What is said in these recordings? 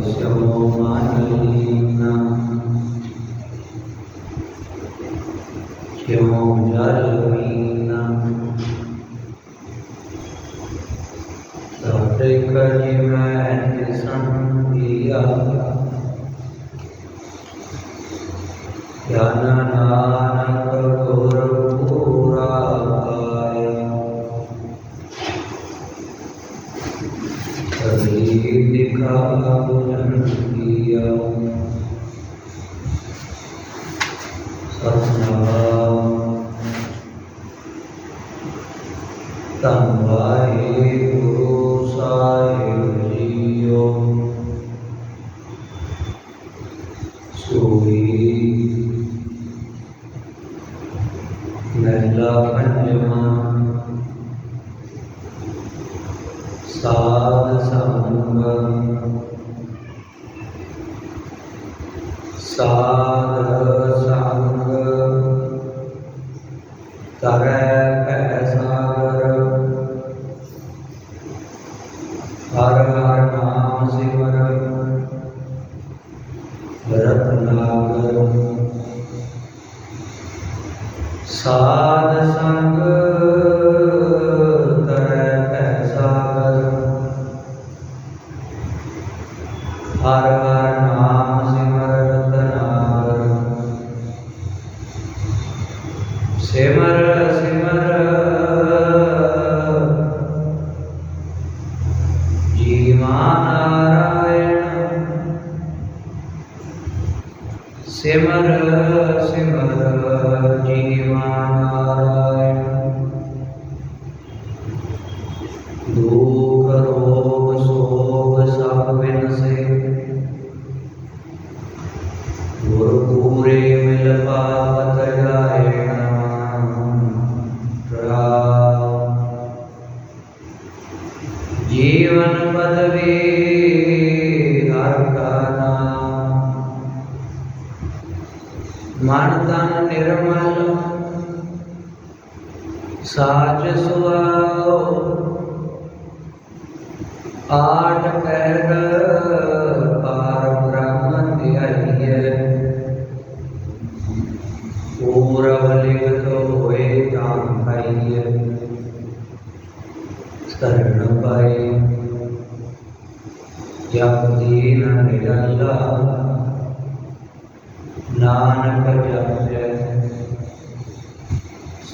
Thank you. 打开 ਮਨ ਨਿਰਮਲ ਸਾਜ ਸੁਆਉ ਆਠ ਕਹਿ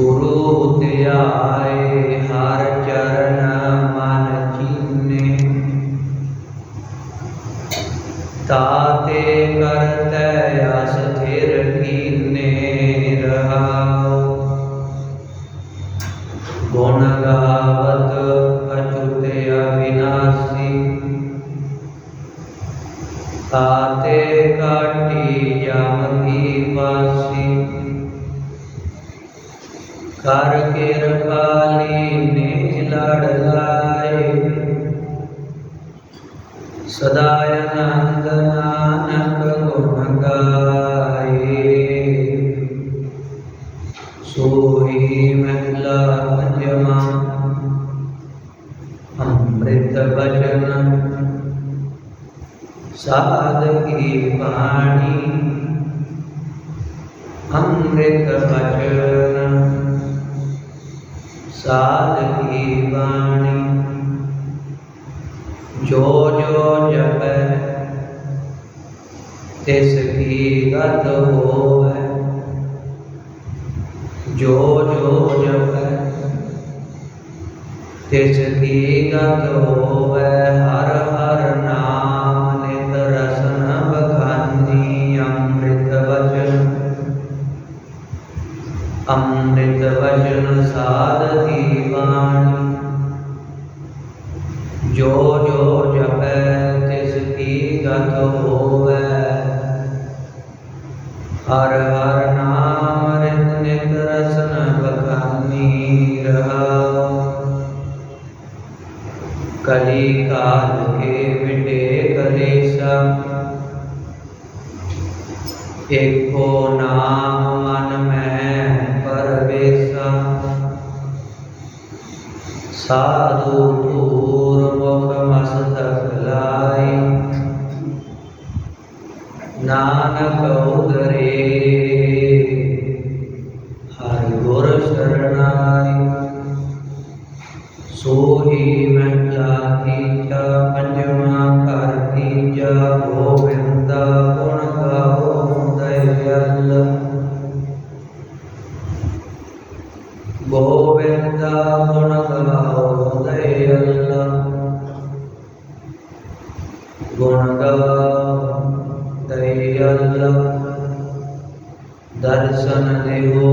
ਗੁਰੂ ਧਿਆਏ सदाय ਤਿਸ ਕੀ ਗਤ ਹੋਵੈ? ਜੋ ਜੋ ਜਪੈ, ਤਿਸ ਕੀ ਗਤ ਹੋਵੈ? ਹਰ ਹਰ ਨਾਮ ਨਿਤ ਰਸਨ ਬਖਾਨੀ ਅੰਮ੍ਰਿਤ ਵਚਨ। ਅੰਮ੍ਰਿਤ ਵਚਨ ਸਾਧ ਦੀ ਬਾਣੀ ਜੋ ਜੋ ਜਪੈ, ਤਿਸ ਕੀ ਗਤ ਹੋਵੈ? कली काल के मिटे कलेशा। एको नाम मन में परवेशा। साधु पूर्व मस्तक लाई। नानक ਸੋਹੀ ਮਹਲਾ ਤੀਜਾ ਪੰਜਵਾਂ ਘਰ ਤੀਜਾ ਗੋਵਿੰਦਾ ਗੁਣ ਗਾਓ ਹੁੰਦੈ ਜਲ। ਗੋਵਿੰਦਾ ਗੁਣ ਗਾਓ ਹੁੰਦੈ ਜਲ। ਗੁਣ ਗਾਓ ਦਇ ਜਲ। ਦਰਸ਼ਨ ਦੇਹੋ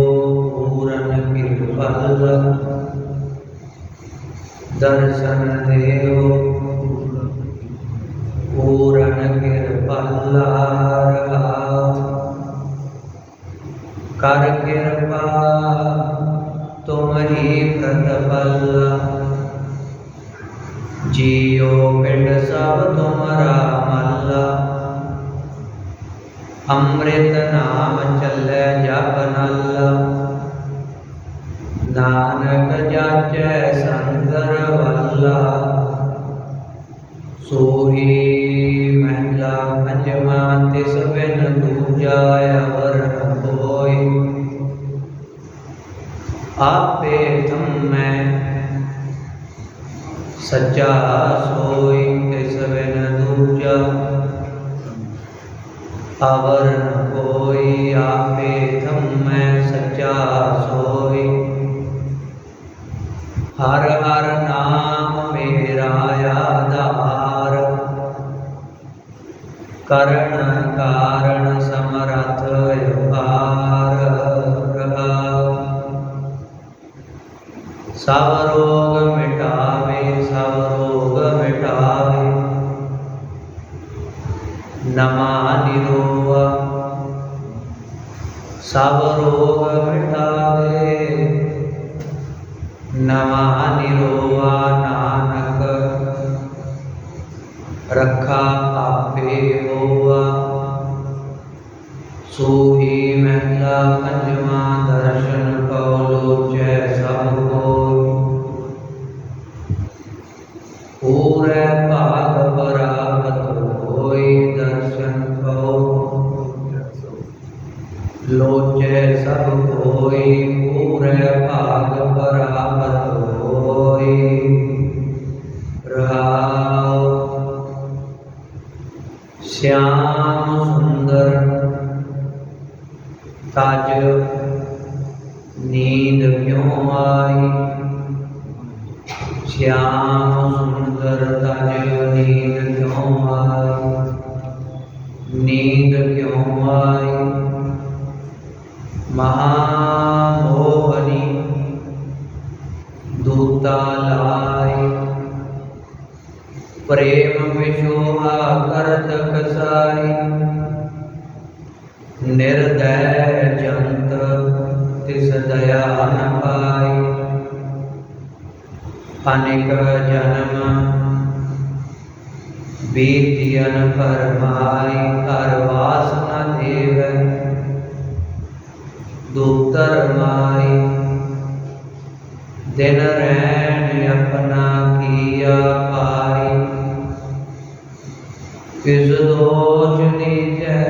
पूरण कृपल्ला कर कृपा तुम्हारी प्रतिपल्ला जियो पिंड सब तुमरा मल्ला अमृत नाम चल जप नल्ला सच्चा सोई कैसे न दूजा। आपे थम सच्चा सोई हर हर नाम मेरा याद हार करण कारण सब रोग मिटावे सब मिटावे नमा निरोग सब मिटावे नमा निरोवा नानक। रखा ਸੋ ਹੀ ਮਹਿਲਾ ਪੰਜਵਾਂ आई महामोहनी दूता लाई प्रेम विशोहा करत कसाई निर्दय जंत तिस दया न ਬੇਤੀ ਅਨ ਕਰ ਭਾਈ ਕਰ ਵਾਸ ਨ ਦੇਵ। ਦੁਤਰ ਮਾਈ ਦਿਨ ਰਹਿਣ ਆਪਣਾ ਕੀਆ ਪਾਈ ਕਿਸ ਦੋਸ਼ ਨੀਚੈ,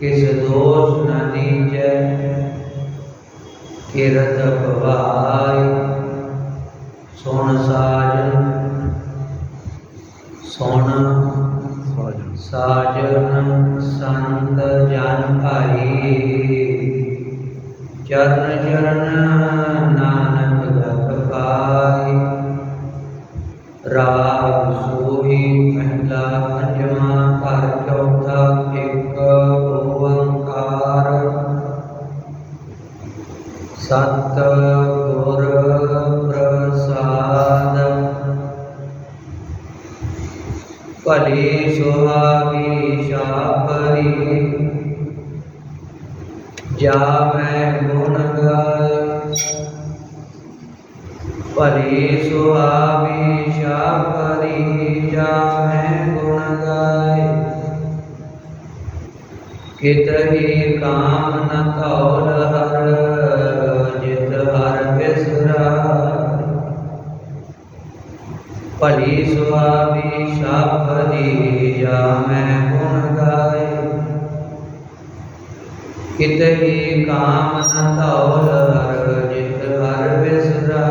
ਕਿਸ ਦੋਸ਼ ਨ ਨੀਚੈ। ਕਿਰਤ ਭਵਾ हित ही। काम न कौर हर जित हर बिसरा पली सुहावी शाप दीजा मैं गुण गाय हित ही काम न कौर हर जित हर बिसरा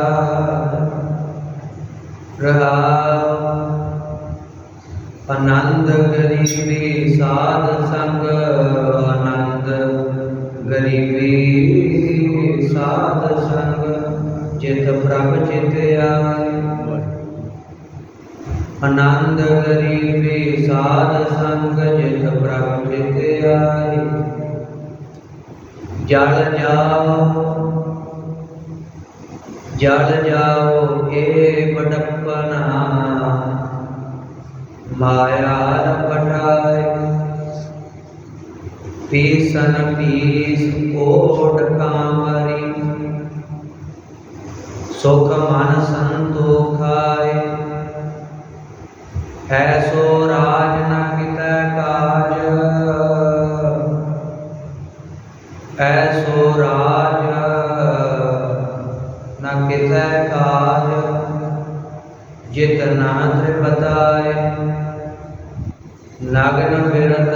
रहा ਆਨੰਦ ਗਰੀਬੀ ਸਾਧ ਸੰਗ, ਆਨੰਦ ਗਰੀਬੀ ਸਾਧ ਸੰਗ, ਜਿਤ ਪ੍ਰਭ ਚਿਤ ਆਨੰਦ ਗਰੀਬੀ ਸਾਧ ਸੰਗ, ਜਿਤ ਪ੍ਰਭ ਚਿਤ ਜਲ ਜਾਓ ਜਲ ਜਾਓ, ਏ ਬੜਪਨਾ माया पटाय पीसन पीस कामरी सुख मन संतोखाय। ऐसो राज न पित काज। ऐसो राज न पित काज। जितना बताए। नागन बिरत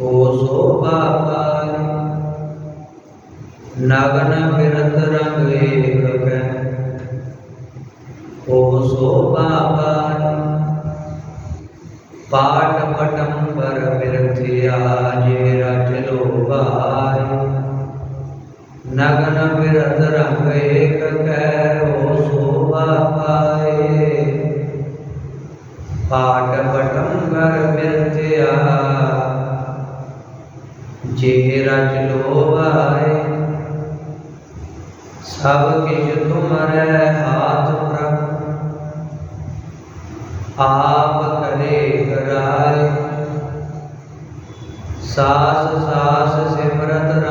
ओ नागन बिरत रंग एक ओ पाट पटम पर बिरथिया नगन बिरत रंग एक कह ओ सो पाटपटं वरविरजया जे रज लोभाए सब किश तुम्हारे हाथ प्रभ आप करे कराए, सास सास सिमरत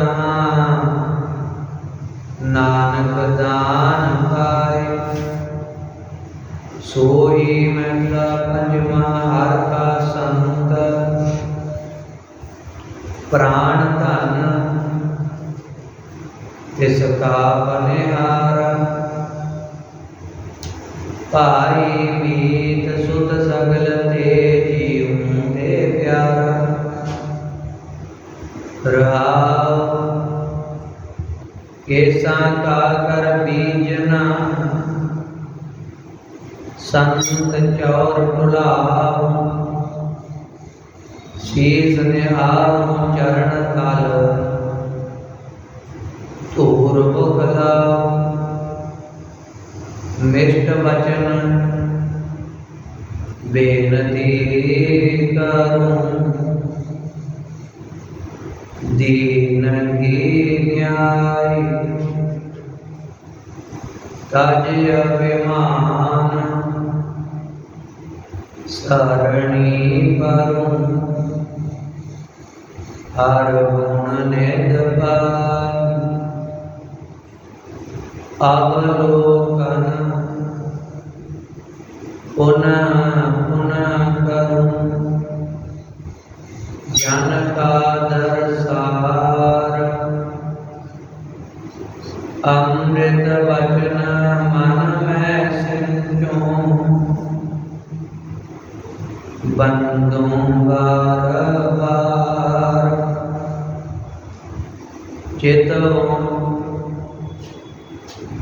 केसा का कर बीजना। संत चौर बुलाव शीस निहाव चरण काल धूर बुखलाव मिष्ट वचन। बेनती करूँ। दीनगी ਗਿਆਈ ਕਾਜ ਅਭਿਮਾਨ ਸਰਣੀ ਪਰਮ। ਹਰ ਗੁਣ ਨੇ ਦਪਾਈ ਅਵਲੋਕਨ ਪੁਨਹ ਬੰਦੋਂ ਵਾਰ ਵਾਰ ਚਿਤੋ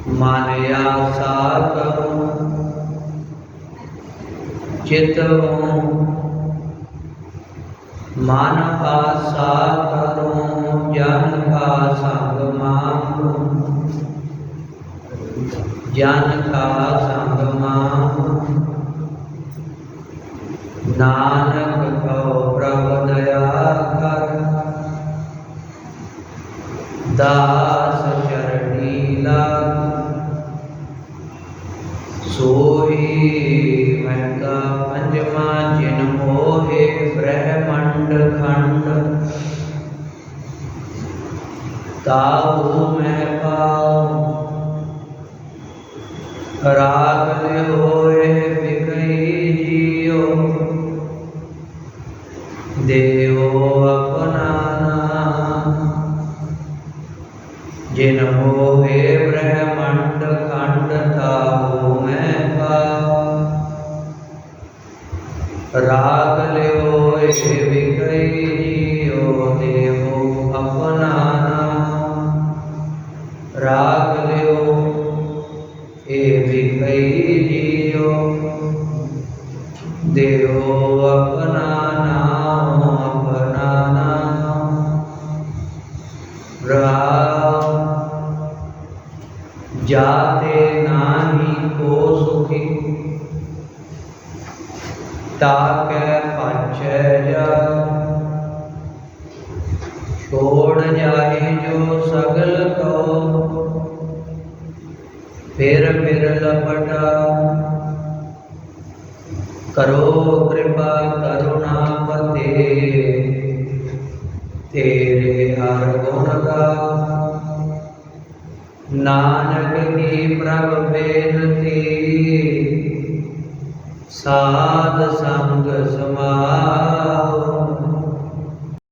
ਮਨ ਆਸਾ ਕਰੋ ਮਨ ਆਸਾ ਕਰੋ ਜਨ ਕਾ ਸੰਗ ਮਾਨੋ ਜਨ ਕਾ नानक कहो प्रभु दया कर दास चरणी लग सोई महँगा पंजमा जिन मोहे ब्रह्मंड खंड ताऊ राग होए ताके पंचय छोड़ जाए जो सगल को, फिर फिर लपटा। करो कृपा करुणा पते तेरे हर गुण का। नानक की प्रभ बेनती ਸਾਧ ਸੰਗ ਸਮਾਓ।